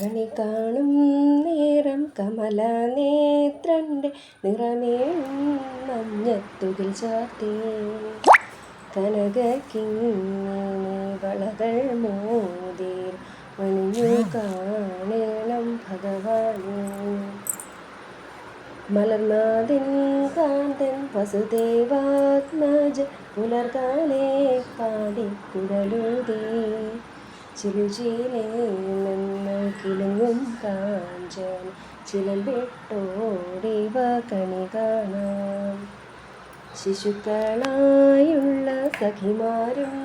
കണി കാണും നേരം കമല നേത്രന്റെ നിറമേ മഞ്ഞത്തുകിൽ ചാർത്തി. കനകക്കിങ്ങിണി വളകൾ മോതിർ മണിഞ്ഞു കാണണം ഭഗവാനെ. മലർനാഥൻ കാന്തൻ വസുദേവാത്മജ പുലർകാലേ പാടിക്കുഴലൂതേ. ചിലുചിലേ കിളുങ്ങും കാഞ്ചൻ ചിലൽ വിട്ടോടിവ കണി കാണാം. ശിശുക്കളായുള്ള സഖിമാരും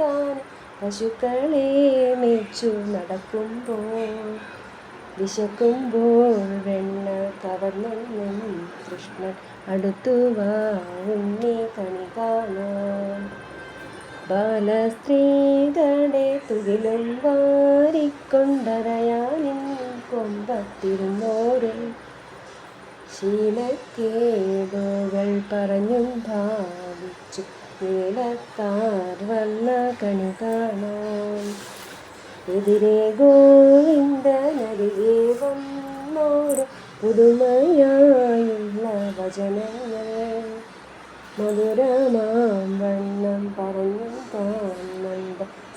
താൻ പശുക്കളെ മേച്ചു നടക്കുമ്പോൾ വിശക്കുമ്പോൾ വെണ്ണ കവർന്നെന്നും കൃഷ്ണൻ അടുത്തുവാ ഉണ്ണി കണി. കാണാൻ ബാലസ്ത്രീകളെ തുകിലും വാരിക്കൊണ്ടരയാനിൻ കൊമ്പത്തിരുന്നോരെ ശീലക്കേടുകൾ പറഞ്ഞും ഭാവിച്ചു നീലക്കാർ വന്ന കണി കാണാൻ എതിരെ ഗോവിന്ദനരികെ വന്നോരും പുതുമയായുള്ള വചനങ്ങൾ. മധുരമാം വണ്ണം പറഞ്ഞു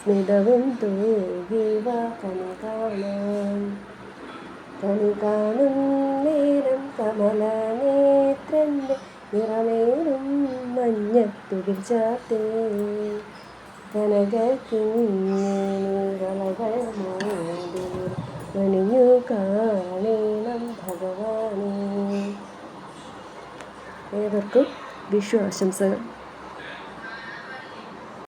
സ്മിതവും കണി കാണാൻ. കണി കാണും നേരം കമല നേത്രന്റെ നിറമേറും മഞ്ഞത്തുകിൽ ചാത്തേ. മണിഞ്ഞു കാണണം ഭഗവാനെ. ഏവർക്കും വിഷു ആശംസകൾ.